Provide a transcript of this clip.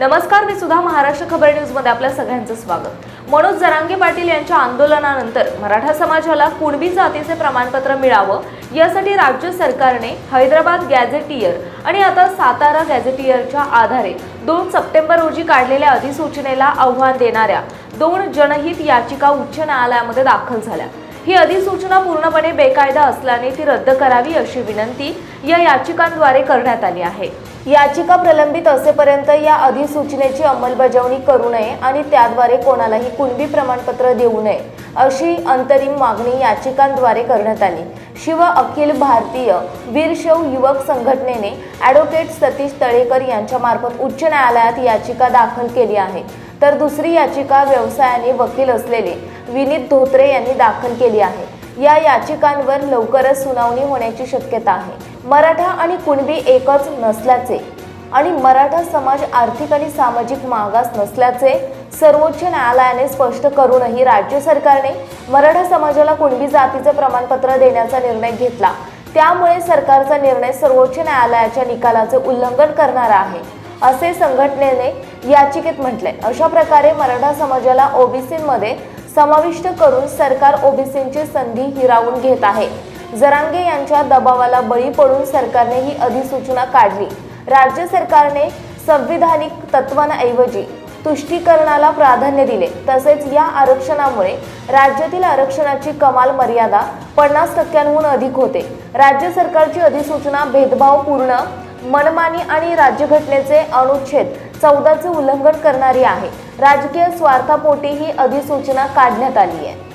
नमस्कार मी सुद्धा महाराष्ट्र खबर न्यूजमध्ये आपल्या सगळ्यांचं स्वागत. मनोज जरांगे पाटील यांच्या आंदोलनानंतर मराठा समाजाला कुणबी जातीचे प्रमाणपत्र मिळावं यासाठी राज्य सरकारने हैदराबाद गॅझेटियर आणि आता सातारा गॅझेटियरच्या आधारे दोन सप्टेंबर रोजी काढलेल्या अधिसूचनेला आव्हान देणाऱ्या दोन जनहित याचिका उच्च न्यायालयामध्ये दाखल झाल्या. ही अधिसूचना पूर्णपणे बेकायदा असल्याने ती रद्द करावी अशी विनंती या याचिकांद्वारे करण्यात आली आहे. याचिका प्रलंबित असेपर्यंत या अधिसूचनेची अंमलबजावणी करू नये आणि त्याद्वारे कोणालाही कुणबी प्रमाणपत्र देऊ नये अशी अंतरिम मागणी याचिकांद्वारे करण्यात आली. शिव अखिल भारतीय वीरशैव युवक संघटनेने ॲडव्होकेट सतीश तळेकर यांच्यामार्फत उच्च न्यायालयात याचिका दाखल केली आहे. तर दुसरी याचिका व्यवसायाने वकील असलेले विनीत धोत्रे यांनी दाखल केली आहे. या याचिकांवर लवकरच सुनावणी होण्याची शक्यता आहे. मराठा आणि कुणबी एकच नसल्याचे आणि मराठा समाज आर्थिक आणि सामाजिक मागास नसल्याचे सर्वोच्च न्यायालयाने स्पष्ट करूनही राज्य सरकारने मराठा समाजाला कुणबी जातीचे प्रमाणपत्र देण्याचा निर्णय घेतला. त्यामुळे सरकारचा निर्णय सर्वोच्च न्यायालयाच्या निकालाचे उल्लंघन करणारा आहे असे संघटनेने याचिकेत म्हटले. अशा प्रकारे मराठा समाजाला ओबीसीमध्ये समाविष्ट करून सरकार ओबीसींची संधी हिरावून घेत आहे. जरांगे यांच्या दबावाला बळी पडून सरकारने ही अधिसूचना काढली. राज्य सरकारने संविधानिक तत्वांऐवजी तुष्टीकरणाला प्राधान्य दिले. तसेच या आरक्षणामुळे राज्यातील आरक्षणाची कमाल मर्यादा पन्नास टक्क्यांहून अधिक होते. राज्य सरकारची अधिसूचना भेदभावपूर्ण मनमानी आणि राज्यघटनेचे अनुच्छेद चौदाचे उल्लंघन करणारी आहे. राजकीय स्वार्थापोटी ही अधिसूचना काढण्यात आली आहे.